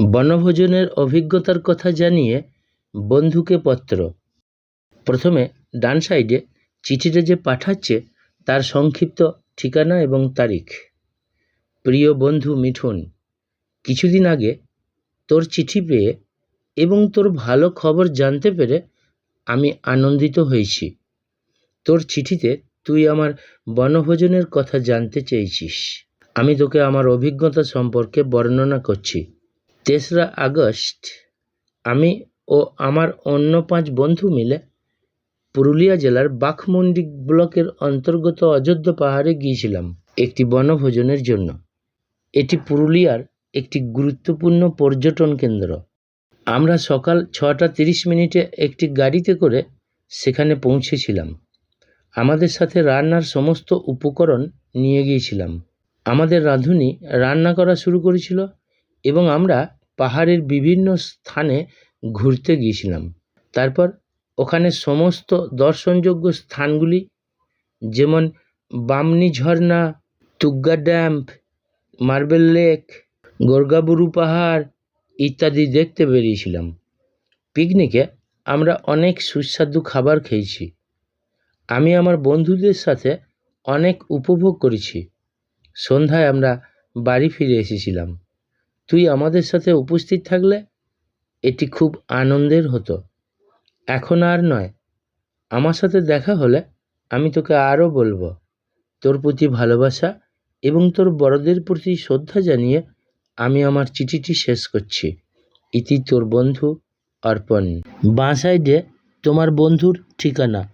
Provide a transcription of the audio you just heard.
বনভোজনের অভিজ্ঞতার কথা জানিয়ে বন্ধুকে পত্র। প্রথমে ডান সাইডে চিঠিটা যে পাঠাচ্ছে তার সংক্ষিপ্ত ঠিকানা এবং তারিখ। প্রিয় বন্ধু মিঠুন, কিছুদিন আগে তোর চিঠি পেয়ে এবং তোর ভালো খবর জানতে পেরে আমি আনন্দিত হয়েছি। তোর চিঠিতে তুই আমার বনভোজনের কথা জানতে চেয়েছিস। আমি তোকে আমার অভিজ্ঞতা সম্পর্কে বর্ণনা করছি। তেসরা আগস্ট, আমি ও আমার অন্য পাঁচ বন্ধু মিলে পুরুলিয়া জেলার বাঘমুন্ডি ব্লকের অন্তর্গত অযোধ্যা পাহাড়ে গিয়েছিলাম একটি বনভোজনের জন্য। এটি পুরুলিয়ার একটি গুরুত্বপূর্ণ পর্যটন কেন্দ্র। আমরা সকাল ছটা তিরিশ মিনিটে একটি গাড়িতে করে সেখানে পৌঁছেছিলাম। আমাদের সাথে রান্নার সমস্ত উপকরণ নিয়ে গিয়েছিলাম। আমাদের রাঁধুনি রান্না করা শুরু করেছিল এবং আমরা পাহাড়ের বিভিন্ন স্থানে ঘুরতে গিয়েছিলাম। তারপর ওখানে সমস্ত দর্শনযোগ্য স্থানগুলি যেমন বামনি ঝর্ণা, Turga dam marble lake, Gorgaburu পাহাড় ইত্যাদি দেখতে বেরিয়েছিলাম। পিকনিকে আমরা অনেক সুস্বাদু খাবার খেয়েছি। আমি আমার বন্ধুদের সাথে অনেক উপভোগ করেছি। সন্ধ্যায় আমরা বাড়ি ফিরে এসেছিলাম। তুই আমাদের সাথে উপস্থিত থাকলে এটি খুব আনন্দের হতো। এখন আর নয়। আমার সাথে দেখা হলে আমি তোকে আরও বলব। তোর প্রতি ভালোবাসা এবং তোর বড়দের প্রতি শ্রদ্ধা জানিয়ে আমি আমার চিঠিটি শেষ করছি। ইতি তোর বন্ধু অর্পণ। বাঁ সাইডে তোমার বন্ধুর ঠিকানা।